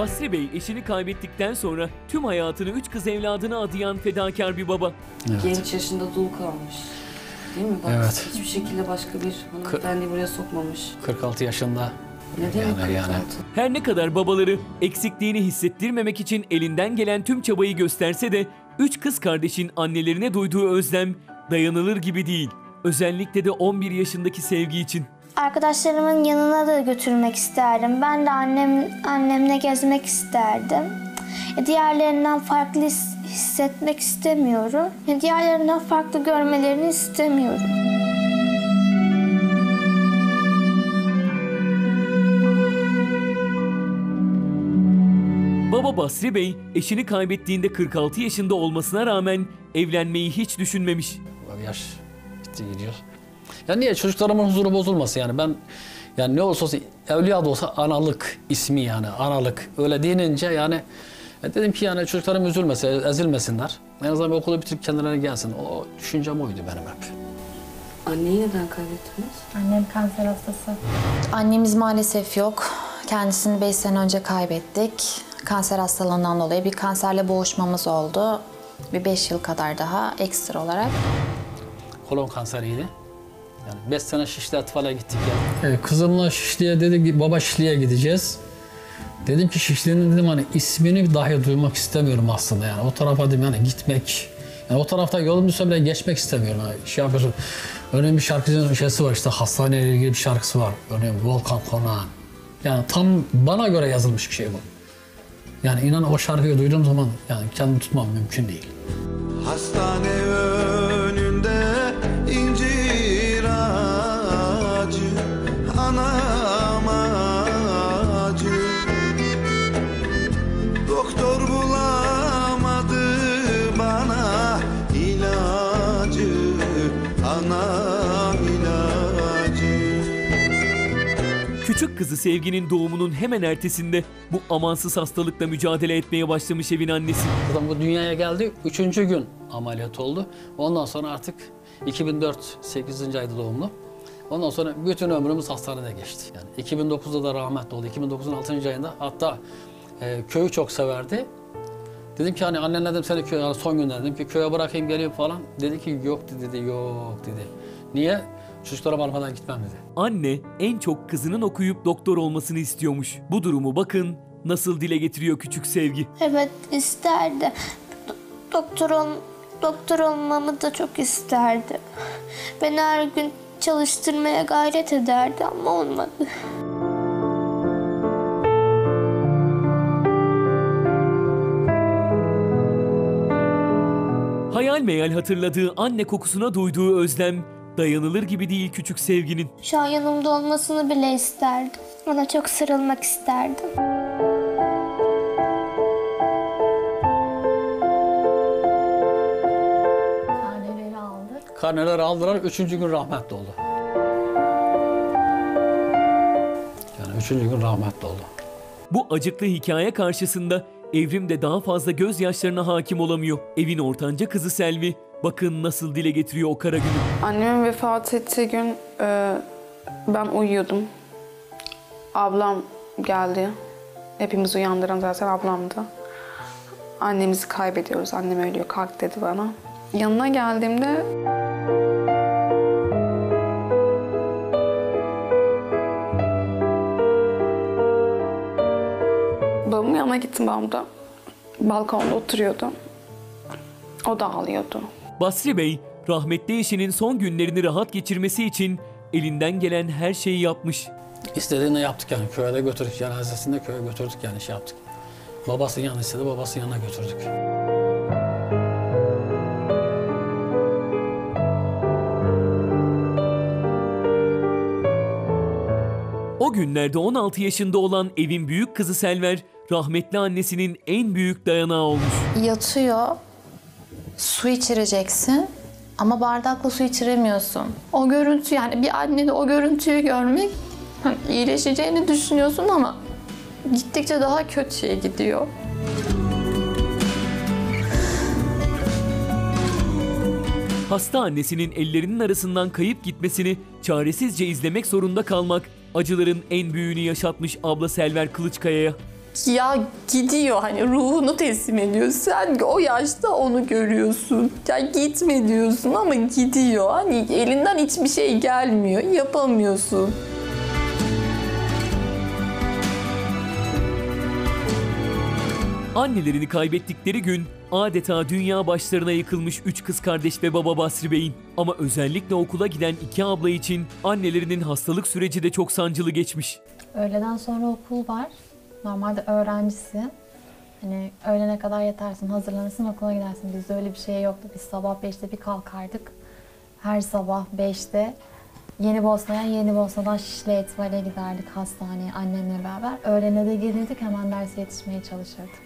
Basri Bey eşini kaybettikten sonra tüm hayatını üç kız evladına adayan fedakar bir baba. Evet. Genç yaşında dul kalmış. Değil mi? Bak, Evet. Hiçbir şekilde başka bir hanımefendi buraya sokmamış. 46 yaşında Ne demek Yani- yani- 46? Her ne kadar babaları eksikliğini hissettirmemek için elinden gelen tüm çabayı gösterse de üç kız kardeşin annelerine duyduğu özlem dayanılır gibi değil. Özellikle de 11 yaşındaki sevgi için. Arkadaşlarımın yanına da götürmek isterdim. Ben de annem annemle gezmek isterdim. E, Diğerlerinden farklı his- hissetmek istemiyorum. E, Diğerlerinden farklı görmelerini istemiyorum. Baba Basri Bey eşini kaybettiğinde 46 yaşında olmasına rağmen evlenmeyi hiç düşünmemiş. yaş bitti gidiyor. Ya niye çocuklarımın huzuru bozulması yani ben yani ne olsa olsun evliya da olsa analık ismi yani analık öyle denince yani ya dedim ki yani çocuklarım üzülmesin, ezilmesinler. En azından bir okulu bitirip kendilerine gelsin. O düşüncem oydu benim hep. Anneyi neden kaybettiniz? Annem kanser hastası. Annemiz maalesef yok. Kendisini 5 sene önce kaybettik. Kanser hastalığından dolayı bir kanserle boğuşmamız oldu. Bir 5 yıl kadar daha ekstra olarak. Kolon kanseriydi. Yani 5 sene Şişli Atfal'a gittik yani. kızımla Şişli'ye dedi ki baba Şişli'ye gideceğiz. Dedim ki Şişli'nin dedim hani ismini dahi duymak istemiyorum aslında yani. O tarafa dedim yani gitmek. Yani o tarafta yolum düşse bile geçmek istemiyorum. Yani şey yapıyorsun. Örneğin bir şarkıcının şeysi var işte hastaneyle ilgili bir şarkısı var. Örneğin Volkan Konağı. Yani tam bana göre yazılmış bir şey bu. Yani inan o şarkıyı duyduğum zaman yani kendimi tutmam mümkün değil. Hastane Küçük kızı Sevgi'nin doğumunun hemen ertesinde bu amansız hastalıkla mücadele etmeye başlamış evin annesi. Zaten bu dünyaya geldi. Üçüncü gün ameliyat oldu. Ondan sonra artık 2004 8. ayda doğumlu. Ondan sonra bütün ömrümüz hastanede geçti. Yani 2009'da da rahmetli oldu. 2009'un 6. ayında hatta e, köyü çok severdi. Dedim ki hani annen dedim seni köye son günler dedim ki köye bırakayım geleyim falan. Dedi ki yok dedi yok dedi. Niye? Çocuklara bakmadan gitmem dedi. Anne en çok kızının okuyup doktor olmasını istiyormuş. Bu durumu bakın nasıl dile getiriyor küçük Sevgi. Evet isterdi. Do- Doktor ol doktor olmamı da çok isterdi. Beni her gün çalıştırmaya gayret ederdi ama olmadı. Hayal meyal hatırladığı anne kokusuna duyduğu özlem dayanılır gibi değil küçük Sevgi'nin. Şu an yanımda olmasını bile isterdim. Ona çok sarılmak isterdim. Karneleri aldık. Karneler aldılar. Üçüncü gün rahmetli oldu. Yani üçüncü gün rahmetli oldu. Bu acıklı hikaye karşısında Evrim de daha fazla gözyaşlarına hakim olamıyor. Evin ortanca kızı Selvi bakın nasıl dile getiriyor o kara günü. Annemin vefat ettiği gün e, ben uyuyordum. Ablam geldi. Hepimizi uyandıran zaten ablamdı. Annemizi kaybediyoruz, annem ölüyor, kalk dedi bana. Yanına geldiğimde babamın yanına gittim babam da. Balkonda oturuyordu. O da ağlıyordu. Basri Bey rahmetli eşinin son günlerini rahat geçirmesi için elinden gelen her şeyi yapmış. İstediğini yaptık yani. Köye de götürdük. Cenazesinde köye götürdük yani şey yaptık. Babasının yanına istedi, babasının yanına götürdük. O günlerde 16 yaşında olan evin büyük kızı Selver rahmetli annesinin en büyük dayanağı olmuş. Yatıyor, su içireceksin ama bardakla su içiremiyorsun. O görüntü yani bir annede o görüntüyü görmek hani iyileşeceğini düşünüyorsun ama gittikçe daha kötüye gidiyor. Hasta annesinin ellerinin arasından kayıp gitmesini çaresizce izlemek zorunda kalmak acıların en büyüğünü yaşatmış abla Selver Kılıçkaya'ya. Ya gidiyor hani ruhunu teslim ediyor. Sen o yaşta onu görüyorsun. Ya gitme diyorsun ama gidiyor. Hani elinden hiçbir şey gelmiyor. Yapamıyorsun. Annelerini kaybettikleri gün adeta dünya başlarına yıkılmış üç kız kardeş ve baba Basri Bey'in. Ama özellikle okula giden iki abla için annelerinin hastalık süreci de çok sancılı geçmiş. Öğleden sonra okul var. Normalde öğrencisin. Hani öğlene kadar yatarsın, hazırlanırsın, okula gidersin. Bizde öyle bir şey yoktu. Biz sabah 5'te bir kalkardık. Her sabah 5'te Yeni Bosna'ya, Yeni Bosna'dan Şişli Etval'e giderdik hastaneye annemle beraber. Öğlene de gelirdik, hemen derse yetişmeye çalışırdık.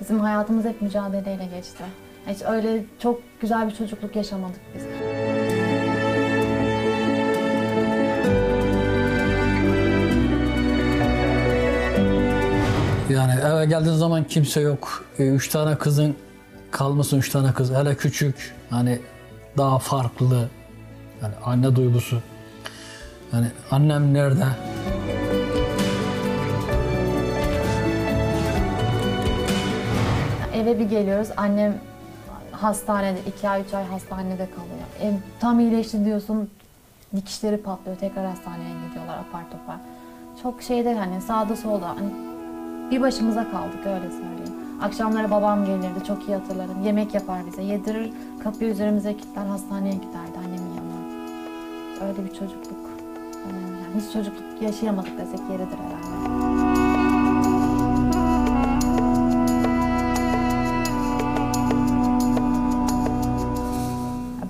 Bizim hayatımız hep mücadeleyle geçti. Hiç öyle çok güzel bir çocukluk yaşamadık biz. Yani eve geldiğin zaman kimse yok. E, Üç tane kızın kalmasın üç tane kız. Hele küçük. Hani daha farklı. Yani anne duygusu. Yani annem nerede? Eve bir geliyoruz. Annem hastanede, iki ay, üç ay hastanede kalıyor. E, tam iyileşti diyorsun, dikişleri patlıyor. Tekrar hastaneye gidiyorlar apar topar. Çok şeyde hani sağda solda hani bir başımıza kaldık öyle söyleyeyim. Akşamları babam gelirdi, çok iyi hatırlarım. Yemek yapar bize, yedirir, kapıyı üzerimize kilitler, hastaneye giderdi annemin yanına. Öyle bir çocukluk. Yani hiç çocukluk yaşayamadık desek yeridir herhalde.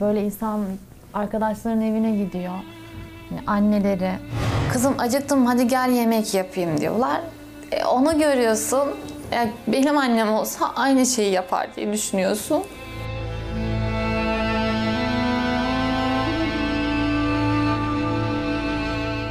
Böyle insan arkadaşların evine gidiyor. Yani anneleri. Kızım acıktım hadi gel yemek yapayım diyorlar. E, onu görüyorsun. E, benim annem olsa aynı şeyi yapar diye düşünüyorsun.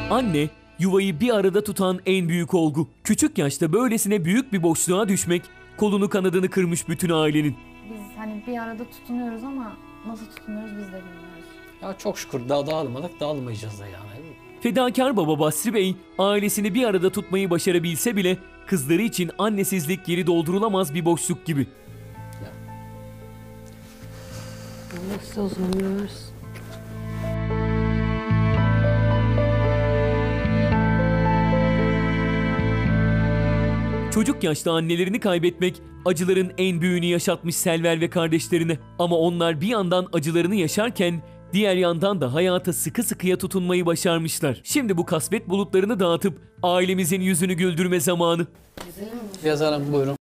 Anne, yuvayı bir arada tutan en büyük olgu. Küçük yaşta böylesine büyük bir boşluğa düşmek, kolunu kanadını kırmış bütün ailenin. Biz hani bir arada tutunuyoruz ama nasıl tutunuyoruz biz de bilmiyoruz. Ya çok şükür daha dağılmadık, dağılmayacağız da yani. Fedakar baba Basri Bey, ailesini bir arada tutmayı başarabilse bile kızları için annesizlik geri doldurulamaz bir boşluk gibi. Çocuk yaşta annelerini kaybetmek acıların en büyüğünü yaşatmış Selver ve kardeşlerine. Ama onlar bir yandan acılarını yaşarken diğer yandan da hayata sıkı sıkıya tutunmayı başarmışlar. Şimdi bu kasvet bulutlarını dağıtıp ailemizin yüzünü güldürme zamanı. Yazarım buyurun.